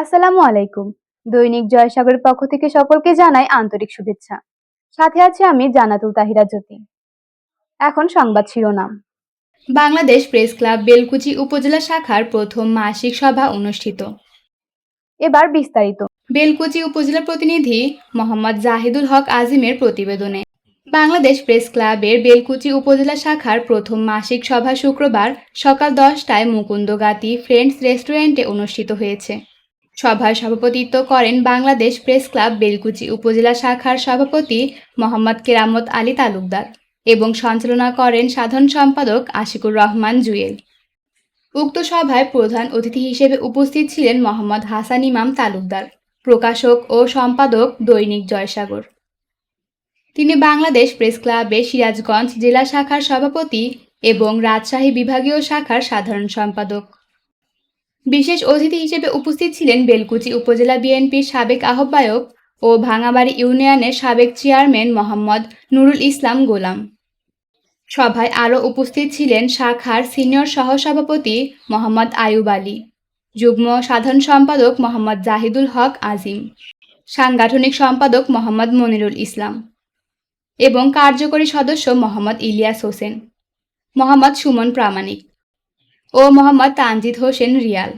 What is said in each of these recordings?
আসসালামু আলাইকুম। দৈনিক জয়সাগরের পক্ষ থেকে সকলকে জানাই আন্তরিক শুভেচ্ছা। সাথে আছে আমি জানাতুল তাহিরা জ্যোতি। এখন সংবাদ শিরোনাম। বাংলাদেশ প্রেস ক্লাব বেলকুচি উপজেলা শাখার প্রথম মাসিক সভা অনুষ্ঠিত। এবার বিস্তারিত। বেলকুচি উপজেলা প্রতিনিধি মোহাম্মদ জাহিদুল হক আজিমের প্রতিবেদনে। বাংলাদেশ প্রেস ক্লাবের বেলকুচি উপজেলা শাখার প্রথম মাসিক সভা শুক্রবার সকাল দশটায় মুকুন্দগাতি ফ্রেন্ডস রেস্টুরেন্টে অনুষ্ঠিত হয়েছে। সভায় সভাপতিত্ব করেন বাংলাদেশ প্রেস ক্লাব বেলকুচি উপজেলা শাখার সভাপতি মোহাম্মদ কেরামত আলী তালুকদার এবং সঞ্চালনা করেন সাধারণ সম্পাদক আশিকুর রহমান জুয়েল। উক্ত সভায় প্রধান অতিথি হিসেবে উপস্থিত ছিলেন মোহাম্মদ হাসান ইমাম তালুকদার, প্রকাশক ও সম্পাদক দৈনিক জয়সাগর। তিনি বাংলাদেশ প্রেস ক্লাবের সিরাজগঞ্জ জেলা শাখার সভাপতি এবং রাজশাহী বিভাগীয় শাখার সাধারণ সম্পাদক। বিশেষ অতিথি হিসেবে উপস্থিত ছিলেন বেলকুচি উপজেলা বিএনপির সাবেক আহ্বায়ক ও ভাঙাবাড়ি ইউনিয়নের সাবেক চেয়ারম্যান মোহাম্মদ নুরুল ইসলাম গোলাম। সভায় আরও উপস্থিত ছিলেন শাখার সিনিয়র সহসভাপতি মোহাম্মদ আয়ুব আলী, যুগ্ম সাধারণ সম্পাদক মোহাম্মদ জাহিদুল হক আজিম, সাংগঠনিক সম্পাদক মোহাম্মদ মনিরুল ইসলাম এবং কার্যকরী সদস্য মোহাম্মদ ইলিয়াস হোসেন, মোহাম্মদ সুমন প্রামাণিক। ও মোহাম্মদ তানজিদ হোসেন রিয়াল।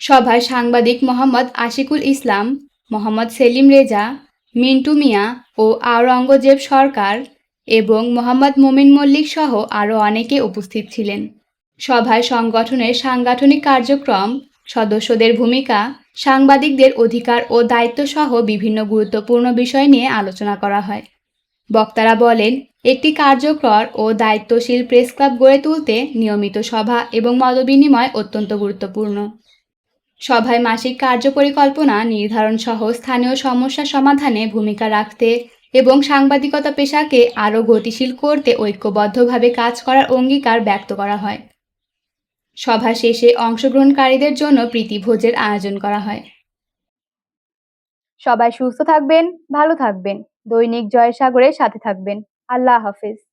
সভায় সাংবাদিক মোহাম্মদ আশিকুল ইসলাম, মোহাম্মদ সেলিম রেজা, মিন্টু মিয়া ও আওরঙ্গজেব সরকার এবং মোহাম্মদ মোমিন মল্লিক সহ আরও অনেকে উপস্থিত ছিলেন। সভায় সংগঠনের সাংগঠনিক কার্যক্রম, সদস্যদের ভূমিকা, সাংবাদিকদের অধিকার ও দায়িত্ব সহ বিভিন্ন গুরুত্বপূর্ণ বিষয় নিয়ে আলোচনা করা হয়। বক্তারা বলেন, একটি কার্যকর ও দায়িত্বশীল প্রেস ক্লাব গড়ে তুলতে নিয়মিত সভা এবং মতবিনিময় অত্যন্ত গুরুত্বপূর্ণ। সভায় মাসিক কার্যপরিকল্পনা নির্ধারণ সহ স্থানীয় সমস্যা সমাধানে ভূমিকা রাখতে এবং সাংবাদিকতা পেশাকে আরও গতিশীল করতে ঐক্যবদ্ধভাবে কাজ করার অঙ্গীকার ব্যক্ত করা হয়। সভা শেষে অংশগ্রহণকারীদের জন্য প্রীতিভোজের আয়োজন করা হয়। সবাই সুস্থ থাকবেন, ভালো থাকবেন। দৈনিক জয়সাগরের সাথে থাকবেন। আল্লাহ হাফেজ।